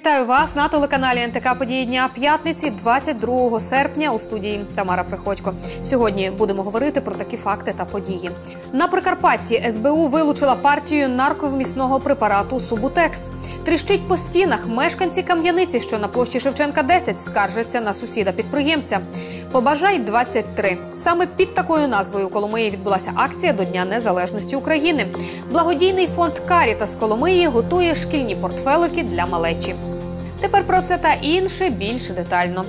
Вітаю вас на телеканалі НТК Події дня п'ятниці, 22 серпня у студії Тамара Приходько. Сьогодні будемо говорити про такі факти та події. На Прикарпатті СБУ вилучила партію нарковмісного препарату Субутекс. Тріщить по стінах мешканці Кам'яниці, що на площі Шевченка 10, скаржаться на сусіда підприємця. Побажай 23. Саме під такою назвою Коломиї відбулася акція до Дня Незалежності України. Благодійний фонд Карітас Коломиї готує шкільні портфелики для малечі. Тепер про це та інше більш детально.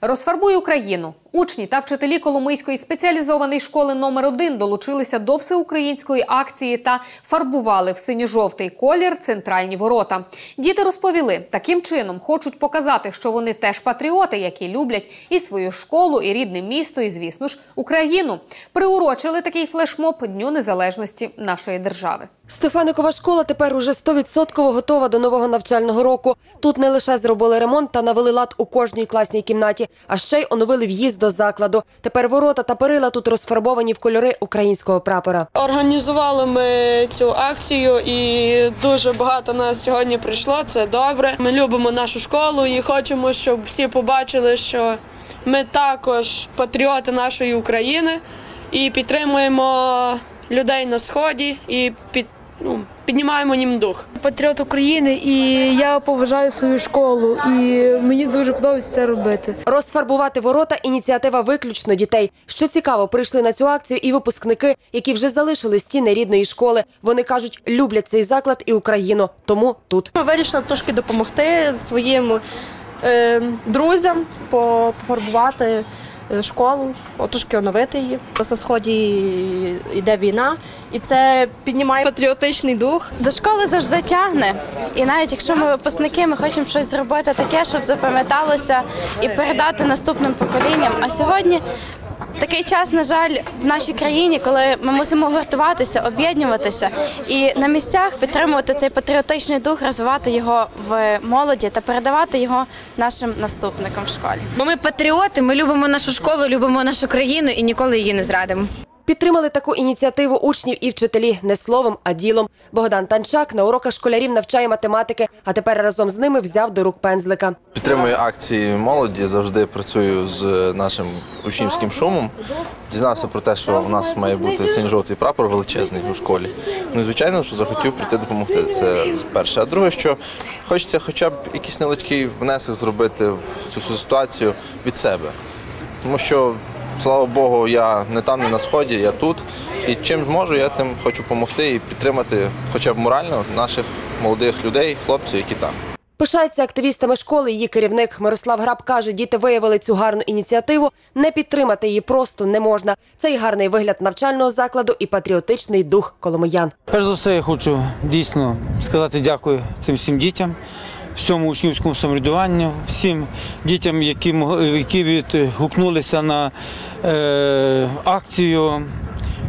Розфарбуй Україну. Учні та вчителі Коломийської спеціалізованої школи номер 1 долучилися до всеукраїнської акції та фарбували в синьо-жовтий колір центральні ворота. Діти розповіли, таким чином хочуть показати, що вони теж патріоти, які люблять і свою школу, і рідне місто, і звісно ж Україну. Приурочили такий флешмоб Дню Незалежності нашої держави. Стефаникова школа тепер уже 100% готова до нового навчального року. Тут не лише зробили ремонт та навели лад у кожній класній кімнаті, а ще й оновили в'їзд до закладу. Тепер ворота та перила тут розфарбовані в кольори українського прапора. Організували ми цю акцію, і дуже багато нас сьогодні прийшло. Це добре. Ми любимо нашу школу і хочемо, щоб всі побачили, що ми також патріоти нашої України і підтримуємо людей на сході і під, ну, піднімаємо їм дух. патріот України, і я поважаю свою школу. І мені дуже подобається це робити. Розфарбувати ворота ініціатива виключно дітей. Що цікаво, прийшли на цю акцію і випускники, які вже залишили стіни рідної школи. Вони кажуть, люблять цей заклад і Україну, тому тут. Ми вирішили трошки допомогти своїм е, друзям пофарбувати школу, отошки оновити її. На сході йде війна, і це піднімає патріотичний дух. До школи завжди тягне, і навіть якщо ми випускники, ми хочемо щось зробити таке, щоб запам'яталося і передати наступним поколінням. А сьогодні такий час, на жаль, в нашій країні, коли ми мусимо гуртуватися, об'єднуватися і на місцях підтримувати цей патріотичний дух, розвивати його в молоді та передавати його нашим наступникам в школі. Бо ми патріоти, ми любимо нашу школу, любимо нашу країну і ніколи її не зрадимо. Підтримали таку ініціативу учнів і вчителі не словом, а ділом. Богдан Танчак на уроках школярів навчає математики, а тепер разом з ними взяв до рук пензлика. Підтримую акції молоді. Завжди працюю з нашим учнівським шумом. Дізнався про те, що у нас має бути синьо-жовтий прапор величезний у школі. Ну і звичайно, що захотів прийти допомогти. Це перше. А друге, що хочеться хоча б якийсь невеличкий внесок зробити в цю ситуацію від себе. Тому що, слава Богу, я не там, не на сході, я тут. І чим зможу, я тим хочу допомогти і підтримати хоча б морально наших молодих людей, хлопців, які там. Пишається активістами школи. Її керівник Мирослав Граб каже, діти виявили цю гарну ініціативу. Не підтримати її просто не можна. Це і гарний вигляд навчального закладу, і патріотичний дух коломиян. Перш за все, я хочу дійсно сказати дякую цим всім дітям, всьому учнівському самоврядуванню, всім дітям, які, які відгукнулися на е, акцію.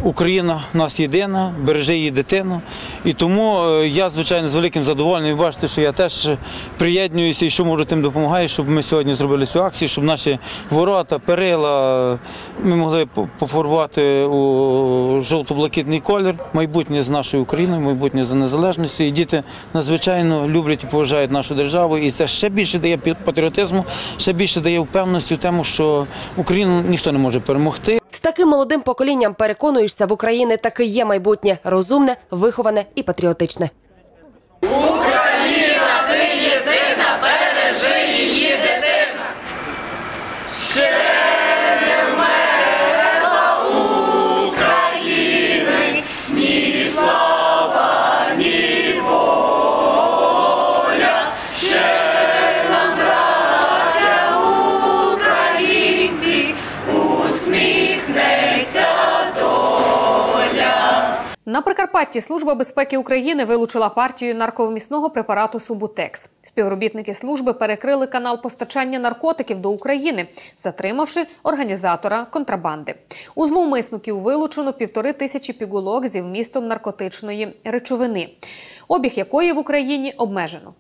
Україна в нас єдина, бережи її дитину. І тому е, я, звичайно, з великим задоволенням бачите, що я теж приєднуюся і що можу тим допомагаю, щоб ми сьогодні зробили цю акцію, щоб наші ворота, перила ми могли по- пофарбувати у жовто-блакитний колір, майбутнє з нашою Україною, майбутнє за незалежністю. І діти надзвичайно люблять і поважають нашу державу. І це ще більше дає патріотизму, ще більше дає впевненості в тому, що Україну ніхто не може перемогти. Таким молодим поколінням переконуєшся, в Україні таки є майбутнє розумне, виховане і патріотичне. На Прикарпатті Служба безпеки України вилучила партію нарковмісного препарату Субутекс. Співробітники служби перекрили канал постачання наркотиків до України, затримавши організатора контрабанди. У зловмисників вилучено півтори тисячі пігулок зі вмістом наркотичної речовини, обіг якої в Україні обмежено.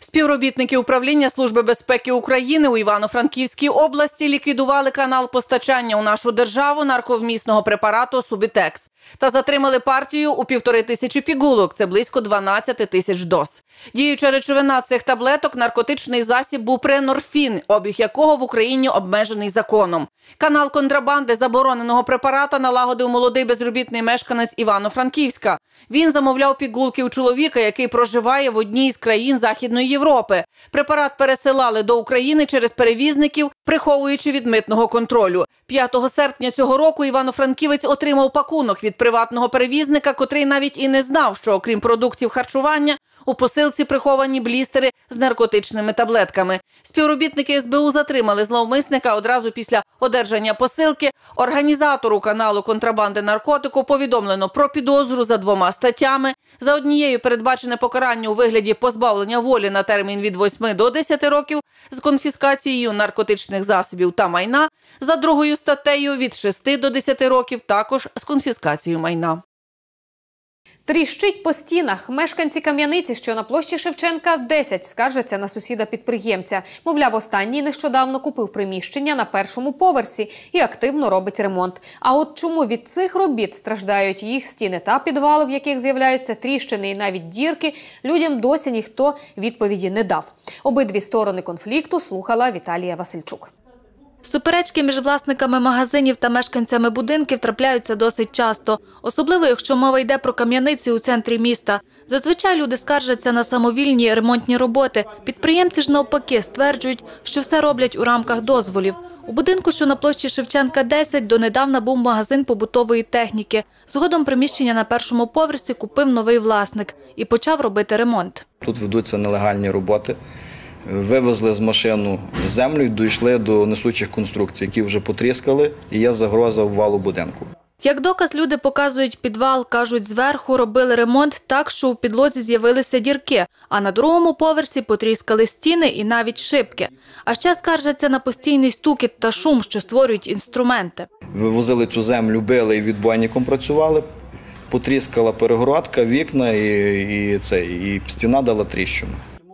Співробітники управління Служби безпеки України у Івано-Франківській області ліквідували канал постачання у нашу державу нарковмісного препарату Субітекс та затримали партію у півтори тисячі пігулок. Це близько 12 тисяч доз. Діюча речовина цих таблеток наркотичний засіб бупренорфін, обіг якого в Україні обмежений законом. Канал контрабанди забороненого препарата налагодив молодий безробітний мешканець Івано-Франківська. Він замовляв пігулки у чоловіка, який проживає в одній з країн Західної Європи. Препарат пересилали до України через перевізників, приховуючи від митного контролю. 5 серпня цього року Івано-Франківець отримав пакунок від приватного перевізника, котрий навіть і не знав, що окрім продуктів харчування у посилці приховані блістери з наркотичними таблетками. Співробітники СБУ затримали зловмисника одразу після одержання посилки. Організатору каналу контрабанди наркотику повідомлено про підозру за двома статтями. За однією передбачене покарання у вигляді позбавлення волі на термін від 8 до 10 років з конфіскацією наркотичних засобів та майна. За другою статтею від 6 до 10 років також з конфіскацією майна. Тріщить по стінах. Мешканці Кам'яниці, що на площі Шевченка 10, скаржаться на сусіда підприємця. Мовляв, останній нещодавно купив приміщення на першому поверсі і активно робить ремонт. А от чому від цих робіт страждають їх стіни та підвали, в яких з'являються тріщини і навіть дірки, людям досі ніхто відповіді не дав. Обидві сторони конфлікту слухала Віталія Васильчук. Суперечки між власниками магазинів та мешканцями будинків трапляються досить часто, особливо якщо мова йде про кам'яниці у центрі міста. Зазвичай люди скаржаться на самовільні ремонтні роботи. Підприємці ж навпаки стверджують, що все роблять у рамках дозволів. У будинку, що на площі Шевченка 10, донедавна був магазин побутової техніки. Згодом приміщення на першому поверсі купив новий власник і почав робити ремонт. Тут ведуться нелегальні роботи. Вивезли з машину землю і дійшли до несучих конструкцій, які вже потріскали, і є загроза обвалу будинку. Як доказ, люди показують підвал, кажуть, зверху робили ремонт так, що у підлозі з'явилися дірки, а на другому поверсі потріскали стіни і навіть шибки. А ще скаржаться на постійний стукіт та шум, що створюють інструменти. Вивозили цю землю, били і відбойником працювали, потріскала перегородка, вікна і, і, це, і стіна дала тріщину.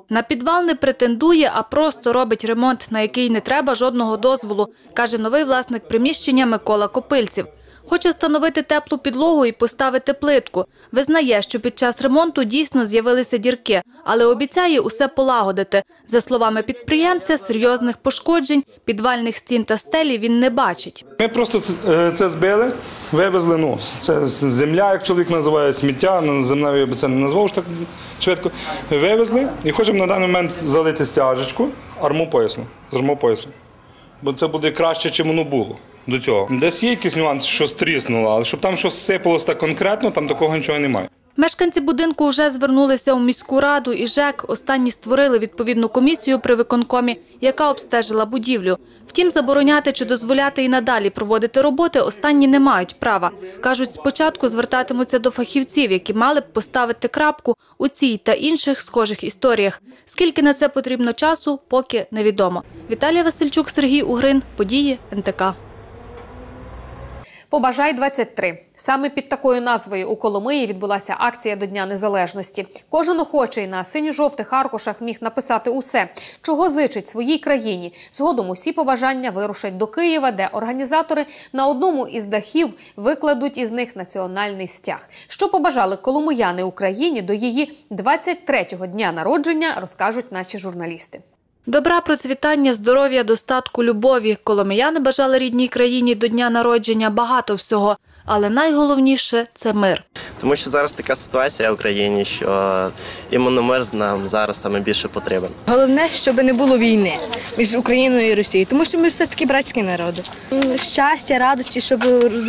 На підвал не претендує, а просто робить ремонт, на який не треба жодного дозволу, каже новий власник приміщення Микола Копильців. Хоче встановити теплу підлогу і поставити плитку. Визнає, що під час ремонту дійсно з'явилися дірки, але обіцяє усе полагодити. За словами підприємця, серйозних пошкоджень, підвальних стін та стелі він не бачить. Ми просто це- це збили, вивезли. Ну, це земля, як чоловік називає, сміття. Землею я би це не назвав так швидко. Вивезли і хочемо на даний момент залити стяжечку армопоясну, з. Бо це буде краще, чим воно було до цього. Десь є якийсь нюанс, що стріснуло, але щоб там щось сипалось так конкретно, там такого нічого немає. Мешканці будинку вже звернулися у міську раду і ЖЕК. Останні створили відповідну комісію при виконкомі, яка обстежила будівлю. Втім, забороняти чи дозволяти і надалі проводити роботи останні не мають права. Кажуть, спочатку звертатимуться до фахівців, які мали б поставити крапку у цій та інших схожих історіях. Скільки на це потрібно часу, поки невідомо. Віталія Васильчук, Сергій Угрин, події НТК. Побажай 23 Саме під такою назвою у Коломиї відбулася акція до Дня Незалежності. Кожен охочий на синьо-жовтих аркушах міг написати усе, чого зичить своїй країні. Згодом усі побажання вирушать до Києва, де організатори на одному із дахів викладуть із них національний стяг. Що побажали коломияни Україні до її 23-го дня народження, розкажуть наші журналісти. Добра, процвітання, здоров'я, достатку, любові. Коломияни бажали рідній країні до дня народження багато всього, але найголовніше це мир. Тому що зараз така ситуація в Україні, що іменно мир нам зараз саме більше потрібен. Головне, щоб не було війни між Україною і Росією, тому що ми все таки братські народи. Щастя, радості, щоб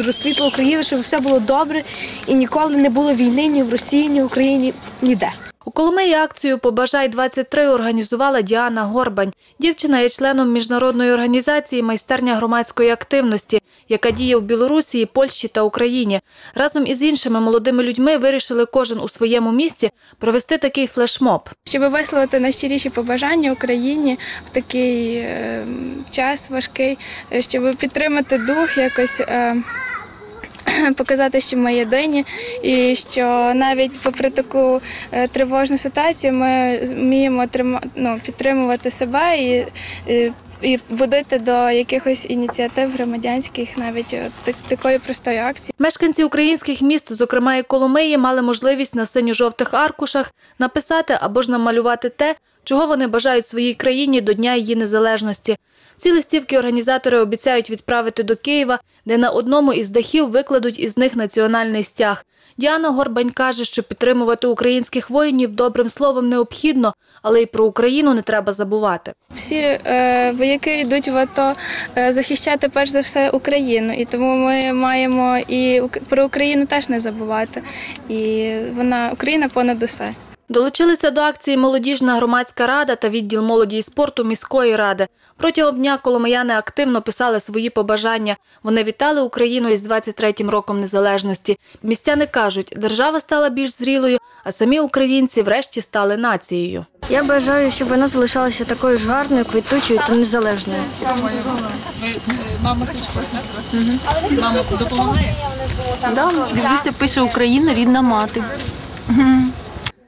розсвітла Україна, щоб все було добре і ніколи не було війни ні в Росії, ні в Україні, ніде. У Коломиї акцію Побажай 23 організувала Діана Горбань. Дівчина є членом міжнародної організації майстерня громадської активності, яка діє в Білорусі, Польщі та Україні. Разом із іншими молодими людьми вирішили кожен у своєму місці провести такий флешмоб. Щоб висловити найщиріші побажання Україні в такий е, час важкий, е, щоб підтримати дух, якось е, показати, що ми єдині, і що навіть попри таку е, тривожну ситуацію ми вміємо ну, підтримувати себе і, і, водити до якихось ініціатив громадянських, навіть так- такої простої акції. Мешканці українських міст, зокрема і Коломиї, мали можливість на синьо-жовтих аркушах написати або ж намалювати те, чого вони бажають своїй країні до Дня її незалежності. Ці листівки організатори обіцяють відправити до Києва, де на одному із дахів викладуть із них національний стяг. Діана Горбань каже, що підтримувати українських воїнів добрим словом необхідно, але й про Україну не треба забувати. Всі е, вояки йдуть в АТО е, захищати перш за все Україну, і тому ми маємо і про Україну теж не забувати. І вона Україна понад усе. Долучилися до акції Молодіжна громадська рада та відділ молоді і спорту міської ради. Протягом дня коломияни активно писали свої побажання. Вони вітали Україну із 23-м роком незалежності. Містяни кажуть, держава стала більш зрілою, а самі українці врешті стали нацією. Я бажаю, щоб вона залишалася такою ж гарною, квітучою та незалежною. Мама стрічко, Мама допомагає? Да, дивлюся, пише Україна, рідна мати.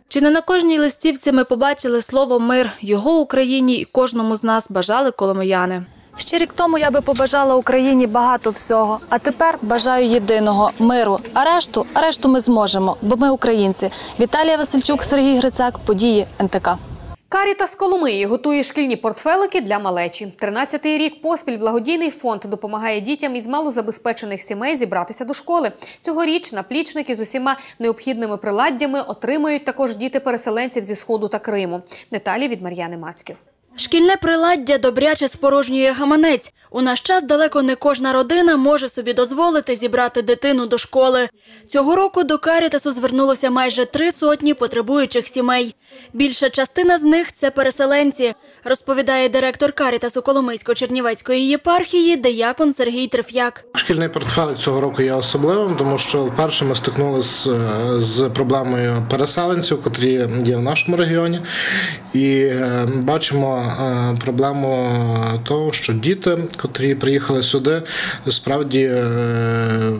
Чи не на кожній листівці ми побачили слово мир? Його Україні і кожному з нас бажали коломияни. Ще рік тому я би побажала Україні багато всього, а тепер бажаю єдиного миру. А решту, а решту ми зможемо, бо ми українці. Віталія Васильчук, Сергій Грицак, події НТК. Карітас Коломиї готує шкільні портфелики для малечі. 13-й рік поспіль благодійний фонд допомагає дітям із малозабезпечених сімей зібратися до школи. Цьогоріч наплічники з усіма необхідними приладдями отримають також діти переселенців зі сходу та Криму. Деталі від Мар'яни Мацьків. Шкільне приладдя добряче спорожнює гаманець. У наш час далеко не кожна родина може собі дозволити зібрати дитину до школи. Цього року до Карітасу звернулося майже три сотні потребуючих сімей. Більша частина з них це переселенці, розповідає директор Карітасу Коломийсько-Чернівецької єпархії деякон Сергій Треф'як. Шкільний портфелик цього року є особливим, тому що вперше ми стикнулися з, з проблемою переселенців, котрі є в нашому регіоні, і е, бачимо е, проблему того, що діти, котрі приїхали сюди, справді е,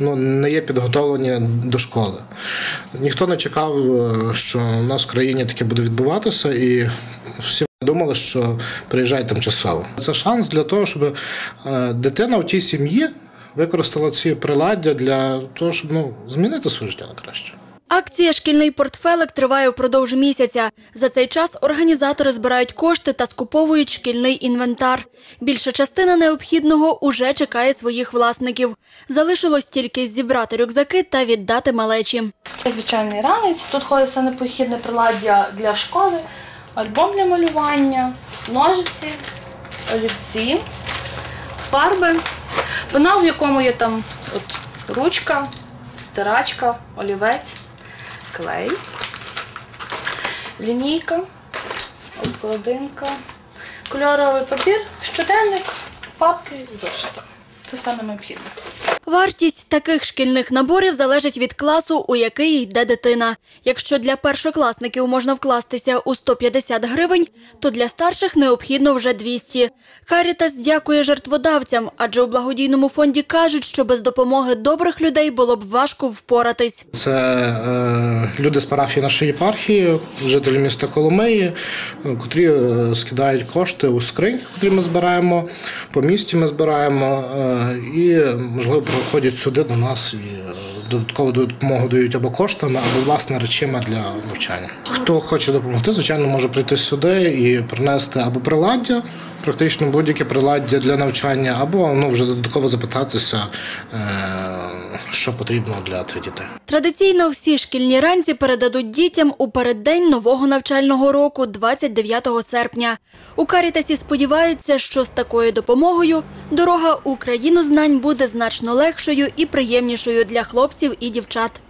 ну, не є підготовлені до школи. Ніхто не чекав, е, що у нас в країні таке буде відбуватися, і всі думали, що приїжджають тимчасово. Це шанс для того, щоб е, дитина в тій сім'ї використала ці приладдя для того, щоб ну, змінити своє життя на краще. Акція Шкільний портфелик триває впродовж місяця. За цей час організатори збирають кошти та скуповують шкільний інвентар. Більша частина необхідного уже чекає своїх власників. Залишилось тільки зібрати рюкзаки та віддати малечі. Це звичайний ранець. Тут ходить все необхідне приладдя для школи, альбом для малювання, ножиці, олівці, фарби, пенал, в якому є там от ручка, стирачка, олівець, клей, лінійка, обкладинка, кольоровий папір, щоденник, папки, зошити. Це саме необхідне. Вартість таких шкільних наборів залежить від класу, у який йде дитина. Якщо для першокласників можна вкластися у 150 гривень, то для старших необхідно вже 200. Карітас дякує жертводавцям, адже у благодійному фонді кажуть, що без допомоги добрих людей було б важко впоратись. Це е, люди з парафії нашої єпархії, жителі міста Коломиї, котрі е, скидають кошти у скриньки, котрі ми збираємо, по місті ми збираємо е, і, можливо, приходять сюди до нас і додатково додаткову допомогу дають або коштами, або власне речима для навчання. Хто хоче допомогти, звичайно, може прийти сюди і принести або приладдя. Практично будь-яке приладдя для навчання, або ну вже додатково запитатися, е, що потрібно для тих дітей. Традиційно всі шкільні ранці передадуть дітям у переддень нового навчального року, 29 серпня. У Карітасі сподіваються, що з такою допомогою дорога у країну знань буде значно легшою і приємнішою для хлопців і дівчат.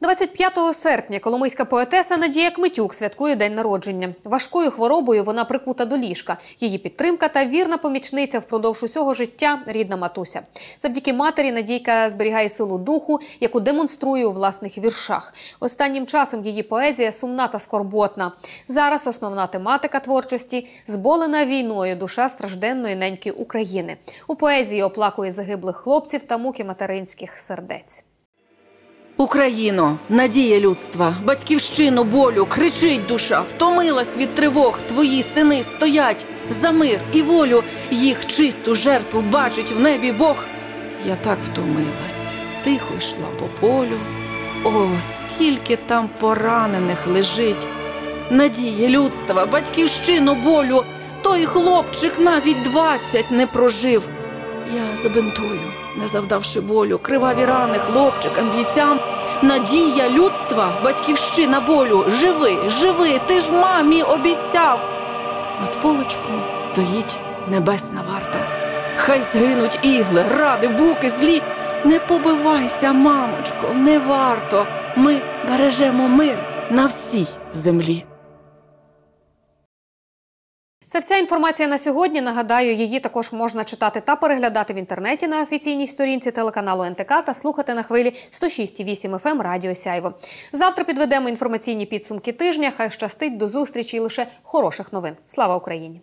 25 серпня коломийська поетеса Надія Кмитюк святкує день народження. Важкою хворобою вона прикута до ліжка. Її підтримка та вірна помічниця впродовж усього життя рідна матуся. Завдяки матері Надійка зберігає силу духу, яку демонструє у власних віршах. Останнім часом її поезія сумна та скорботна. Зараз основна тематика творчості зболена війною душа стражденної неньки України. У поезії оплакує загиблих хлопців та муки материнських сердець. Україно, надія людства, батьківщину болю, кричить душа, втомилась від тривог. Твої сини стоять за мир і волю. Їх чисту жертву бачить в небі Бог. Я так втомилась, тихо йшла по полю. О, скільки там поранених лежить. Надія людства, батьківщину болю. Той хлопчик навіть двадцять не прожив. Я забинтую, не завдавши болю, криваві рани хлопчикам, бійцям. Надія людства, батьківщина болю. Живи, живи, ти ж мамі обіцяв. Над полочком стоїть небесна варта. Хай згинуть ігли, ради, буки злі. Не побивайся, мамочко, не варто. Ми бережемо мир на всій землі. Це вся інформація на сьогодні. Нагадаю, її також можна читати та переглядати в інтернеті на офіційній сторінці телеканалу НТК та слухати на хвилі 106,8 FM Радіо Сяйво. Завтра підведемо інформаційні підсумки тижня. Хай щастить до зустрічі і лише хороших новин. Слава Україні!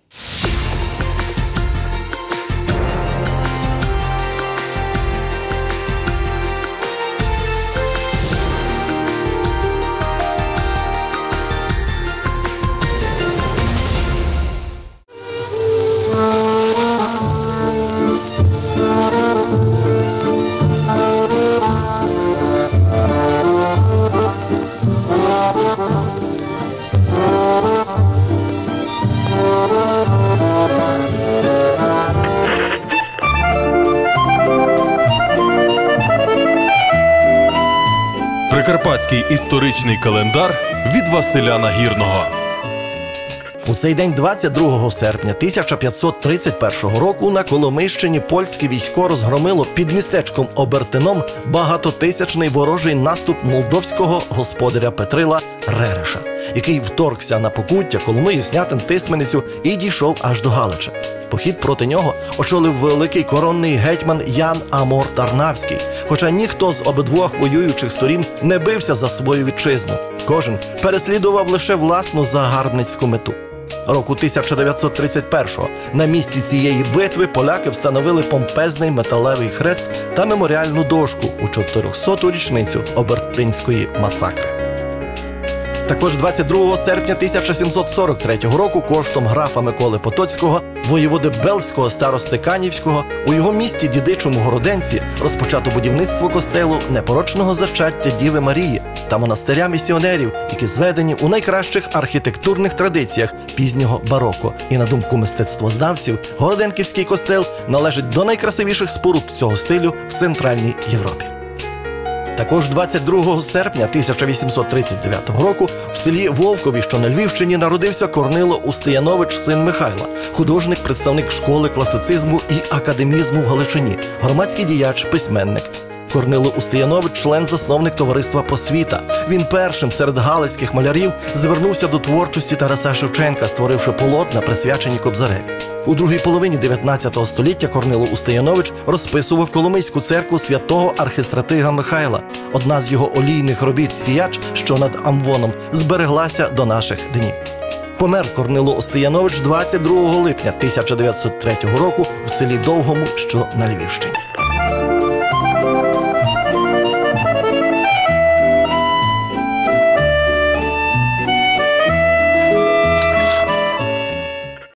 Прикарпатський історичний календар від Василя Нагірного. У цей день, 22 серпня 1531 року, на Коломийщині польське військо розгромило під містечком Обертином багатотисячний ворожий наступ молдовського господаря Петрила Ререша, який вторгся на покуття Коломию, Снятин, Тисменицю і дійшов аж до Галича. Похід проти нього очолив великий коронний гетьман Ян Амор Тарнавський. Хоча ніхто з обидвох воюючих сторін не бився за свою вітчизну. Кожен переслідував лише власну загарбницьку мету. Року 1931-го на місці цієї битви поляки встановили помпезний металевий хрест та меморіальну дошку у 400-ту річницю Обертинської масакри. Також 22 серпня 1743 року коштом графа Миколи Потоцького, воєводи Белського старости Канівського, у його місті Дідичому Городенці розпочато будівництво костелу непорочного зачаття Діви Марії та монастиря місіонерів, які зведені у найкращих архітектурних традиціях пізнього бароко. І на думку мистецтвознавців, Городенківський костел належить до найкрасивіших споруд цього стилю в Центральній Європі. Також 22 серпня 1839 року в селі Вовкові, що на Львівщині, народився Корнило Устиянович, син Михайла, художник, представник школи класицизму і академізму в Галичині, громадський діяч, письменник. Корнило Устиянович, член засновник товариства Просвіта. Він першим серед галицьких малярів звернувся до творчості Тараса Шевченка, створивши полотна, присвячені Кобзареві. У другій половині 19 століття Корнило Устиянович розписував Коломийську церкву святого архистратига Михайла. Одна з його олійних робіт Сіяч, що над Амвоном, збереглася до наших днів. Помер Корнило Остиянович 22 липня 1903 року в селі Довгому, що на Львівщині.